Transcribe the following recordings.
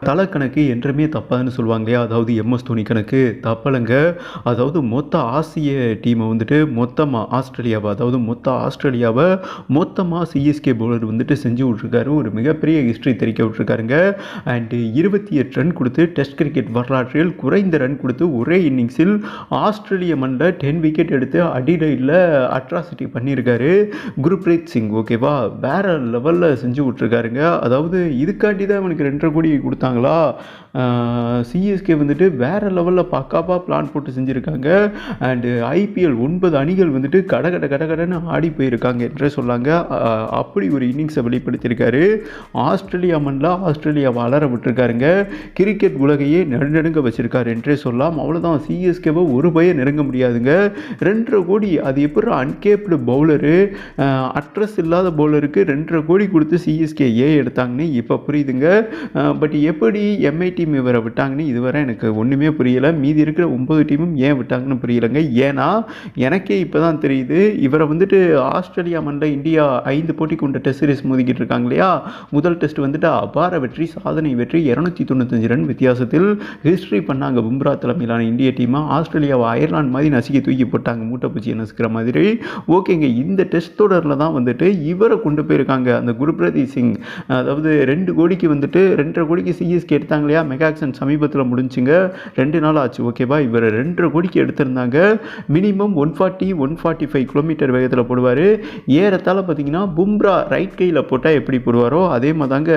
தல கணக்கு என்றுமே தப்பாதுன்னு சொல்லுவாங்க இல்லையா? அதாவது எம்எஸ் தோனி கணக்கு தப்பலைங்க. அதாவது மொத்த ஆசிய டீமை வந்துட்டு மொத்தமாக ஆஸ்திரேலியாவை அதாவது மொத்த ஆஸ்திரேலியாவை மொத்தமாக சிஎஸ்கே பவுலர் வந்துட்டு செஞ்சு விட்ருக்காரு ஒரு மிகப்பெரிய ஹிஸ்ட்ரி தெரிவிக்க விட்ருக்காருங்க அண்டு இருபத்தி எட்டு ரன் கொடுத்து டெஸ்ட் கிரிக்கெட் வரலாற்றில் குறைந்த ரன் கொடுத்து ஒரே இன்னிங்ஸில் ஆஸ்திரேலிய மண்ணில் டென் விக்கெட் எடுத்து அடிலையில் அட்ராசிட்டி பண்ணியிருக்காரு குருப்ரீத் சிங் ஓகேவா வேறு லெவலில் செஞ்சு விட்ருக்காருங்க அதாவது இதுக்காண்டி தான் அவனுக்கு ரெண்டரை கோடி கொடுத்தாங்களா சிஎஸ்கே வந்துட்டு வேறு லெவலில் பக்காவாக பிளான் போட்டு செஞ்சுருக்காங்க. அண்டு ஐபிஎல் ஒன்பது அணிகள் வந்துட்டு கட கட கட கடன்னு ஆடி போயிருக்காங்க என்றே சொல்லாங்க. அப்படி ஒரு இன்னிங்ஸை வெளிப்படுத்தியிருக்காரு. ஆஸ்திரேலியா மண்ணில் ஆஸ்திரேலியா வளர விட்டுருக்காருங்க. கிரிக்கெட் உலகையே நடுநடுங்க வச்சுருக்காரு என்றே சொல்லலாம் அவ்வளோதான் சிஎஸ்கேவை ஒரு பய நெருங்க முடியாதுங்க. ரெண்டரை கோடி அது எப்படி அன்கேப்டு பவுலரு அட்ரஸ் இல்லாத பவுலருக்கு ரெண்டரை கோடி கொடுத்து சிஎஸ்கே ஏ எடுத்தாங்கன்னு இப்போ புரியுதுங்க. பட் எப்படி எம்ஐ டீம் இவரை விட்டாங்கன்னு இதுவரை எனக்கு ஒன்றுமே புரியலை. மீதி இருக்கிற ஒம்பது டீமும் ஏன் விட்டாங்கன்னு புரியலைங்க. ஏன்னா எனக்கே இப்போ தான் தெரியுது இவரை வந்துட்டு ஆஸ்திரேலியா மண்ணில் இந்தியா ஐந்து போட்டி கொண்ட டெஸ்ட் சீரிஸ் மோதிக்கிட்டு இருக்காங்க இல்லையா? முதல் டெஸ்ட் வந்துட்டு அபார வெற்றி சாதனை வெற்றி இரநூத்தி தொண்ணூத்தஞ்சு ரன் வித்தியாசத்தில் ஹிஸ்ட்ரி பண்ணாங்க பும்ரா தலைமையிலான இந்திய டீமாக ஆஸ்திரேலியாவை அயர்லாந்து மாதிரி நசுக்கி தூக்கி போட்டாங்க மூட்டைப்பூச்சியை நசுக்கிற மாதிரி. ஓகேங்க இந்த டெஸ்ட் தொடரில் தான் வந்துட்டு இவரை கொண்டு போயிருக்காங்க. அந்த குருபிரதீப் சிங் அதாவது ரெண்டு கோடிக்கு வந்துட்டு ரெண்டரை கோடிக்கு சிஎஸ்கே எடுத்தாங்க இல்லையா மெகாக்சன் சமீபத்தில் முடிஞ்சுங்க. ரெண்டு நாள் ஆச்சு. ஓகேவா இவர் ரெண்டரை கோடிக்கு எடுத்திருந்தாங்க. Minimum one forty one forty five kilometre வேகத்தில் போடுவார். ஏறத்தால் பார்த்தீங்கன்னா பும்ரா ரைட் கையில் போட்டால் எப்படி போடுவாரோ அதே மாதிரி தாங்க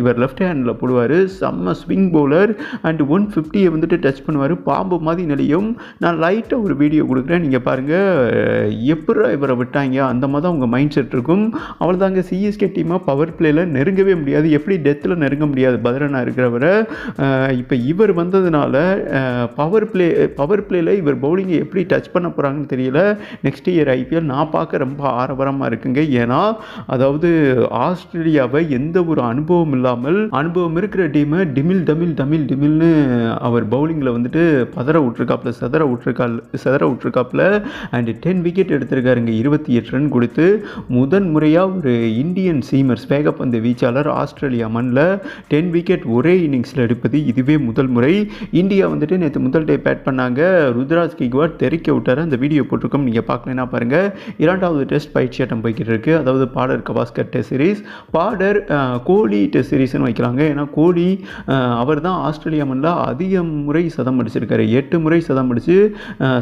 இவர் லெஃப்ட் ஹேண்டில் போடுவார். செம்ம ஸ்விங் பவுலர் அண்ட் ஒன் ஃபிஃப்டியை வந்துட்டு டச் பண்ணுவார். பாம்பு மாதிரி நிலையும். நான் லைட்டாக ஒரு வீடியோ கொடுக்குறேன். நீங்கள் பாருங்கள் எப்படி இவரை விட்டாங்க? அந்த மாதிரி தான் உங்கள் மைண்ட் செட் இருக்கும். அவ்வளோதாங்க சிஎஸ்கே டீமாக பவர் பிளேயில் நெருங்கவே முடியாது. எப்படி டெத்தில் நெருங்க முடியாது? பத்ரனா இருக்கிறவரை. இப்போ இவர் வந்ததுனால பவர் பிளே பவர் பிளேயில் இவர் பவுலிங்கை எப்படி டச் பண்ண போகிறாங்கன்னு தெரியல. நெக்ஸ்ட் இயர் ஐபிஎல் நான் பார்க்க ரொம்ப ஆரவரமாக இருக்குங்க. ஏன்னா அதாவது ஆஸ்திரேலியாவை எந்த ஒரு அனுபவம் இல்லாமல் அனுபவம் இருக்கிற டீமை டிமில் டமில் டமில் டிமில்னு அவர் பவுலிங்கில் வந்துட்டு பதற விட்ருக்காப்புல செதற விட்ருக்கால் செதற விட்ருக்காப்புல அண்ட் டென் விக்கெட் எடுத்திருக்காருங்க. இருபத்தி எட்டு ரன் கொடுத்து முதன் முறையாக ஒரு இந்தியன் சீமர்ஸ் வேகப்பந்து வீச்சாளர் ஆஸ்திரேலியா மண்ணில் டென் விக்கெட் ஒரே இன்னிங்ஸில் எடுப்பது இதுவே முதல் முறை. இந்தியா வந்துட்டு நேற்று முதல் டே பேட் பண்ணாங்க. ருத்ராஜ் கிக்வாட் தெறிக்க விட்டார். அந்த வீடியோ போட்டிருக்கோம். நீங்கள் பார்க்கலன்னா பாருங்கள் இரண்டாவது டெஸ்ட் பயிற்சி ஆட்டம் போய்கிட்டு இருக்குது அதாவது Border Gavaskar test series. Border Kohli test சீரீஸ்னு வைக்கிறாங்க. ஏன்னா கோலி அவர் தான் ஆஸ்திரேலியா மண்ணில் அதிக முறை சதம் அடிச்சிருக்காரு. எட்டு முறை சதம் அடித்து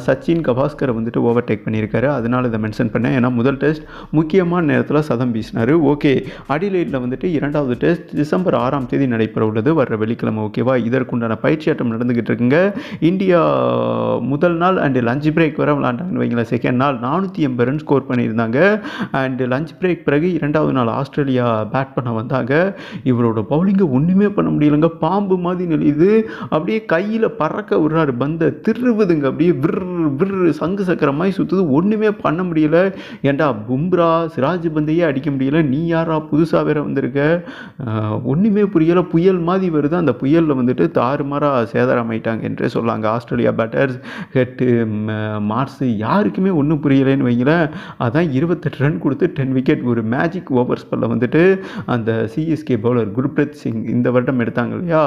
சச்சின் கவாஸ்கரை வந்துட்டு ஓவர்டேக் பண்ணியிருக்காரு. அதனால் இதை மென்ஷன் பண்ணேன். ஏன்னா முதல் டெஸ்ட் முக்கியமான நேரத்தில் சதம் வீசினார். ஓகே. அடிலைட்டில் வந்துட்டு இரண்டாவது டெஸ்ட் டிசம்பர் ஆறாம் தேதி நடைபெற உள்ளது. வர்ற வெள்ளிக்கிழமை ஓகேவா இதற்குண்டான பயிற்சி ஆட்டம் நடந்துகிட்டு இருக்குங்க. இந்தியா முதல் நாள் அண்டு லஞ்ச் பிரேக் வர விளாண்டாங்கன்னு வைங்களேன். செகண்ட் நாள் நானூற்றி எண்பது ரன் ஸ்கோர் பண்ணியிருந்தாங்க. அண்டு லஞ்ச் பிரேக் பிறகு இரண்டாவது நாள் ஆஸ்திரேலியா பேட் பண்ண வந்தாங்க. இவரோட பவுலிங்கை ஒன்றுமே பண்ண முடியலங்க. பாம்பு மாதிரி நெளியுது. அப்படியே கையில் பறக்க விடுறாரு. பந்தை திருவுதுங்க அப்படியே விர் விர் சங்கு சக்கர மாதிரி சுற்றுது ஒன்றுமே பண்ண முடியல. ஏண்டா பும்ரா சிராஜ் பந்தையே அடிக்க முடியல. நீ யாரா? புதுசாக வேற வந்திருக்க. ஒன்றுமே புரியலை. புயல் மாதிரி பாதி வருது அந்த புயலில் வந்துட்டு தாறுமாறாக சேதாரமாயிட்டாங்க என்றே சொல்லாங்க. ஆஸ்திரேலியா பேட்டர்ஸ் ஹெட்டு மார்ஸ் யாருக்குமே ஒன்றும் புரியலைன்னு வைங்களேன். அதான் இருபத்தெட்டு ரன் கொடுத்து டென் விக்கெட் ஒரு மேஜிக் ஓவர் ஸ்பெல்ல வந்துட்டு அந்த சிஎஸ்கே பவுலர் குர்பிரத் சிங் இந்த வருடம் எடுத்தாங்க இல்லையா?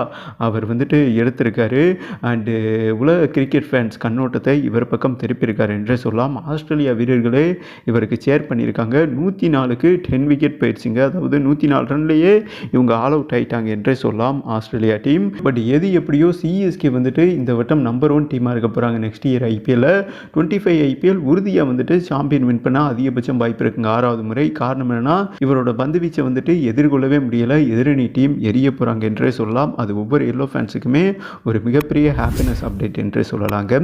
அவர் வந்துட்டு எடுத்திருக்காரு. அண்டு உலக கிரிக்கெட் ஃபேன்ஸ் கண்ணோட்டத்தை இவர் பக்கம் திருப்பியிருக்கார் என்றே சொல்லலாம் ஆஸ்திரேலியா வீரர்களே இவருக்கு சேர் பண்ணியிருக்காங்க. நூற்றி நாலுக்கு டென் விக்கெட் போயிடுச்சுங்க. அதாவது நூற்றி நாலு ரன்லேயே இவங்க ஆல் அவுட் ஆகிட்டாங்க என்றே சொல்லலாம் ஆஸ்திரேலியா டீம். பட் எது எப்படியோ சிஎஸ்கே வந்துட்டு இந்த வட்டம் நம்பர் ஒன் டீமாக இருக்க போகிறாங்க நெக்ஸ்ட் இயர் ஐபிஎல்ல டுவெண்ட்டி ஃபைவ் ஐபிஎல் உறுதியாக வந்துட்டு சாம்பியன் வின் பண்ணால் அதிகபட்சம் வாய்ப்பு இருக்குங்க ஆறாவது முறை. காரணம் என்னன்னா இவரோட பந்து வீச்சை வந்துட்டு எதிர்கொள்ளவே முடியல. எதிரணி டீம் எரிய போகிறாங்க என்றே சொல்லலாம். அது ஒவ்வொரு எல்லோ ஃபேன்ஸுக்குமே ஒரு மிகப்பெரிய ஹாப்பினஸ் அப்டேட் என்றே சொல்லலாங்க.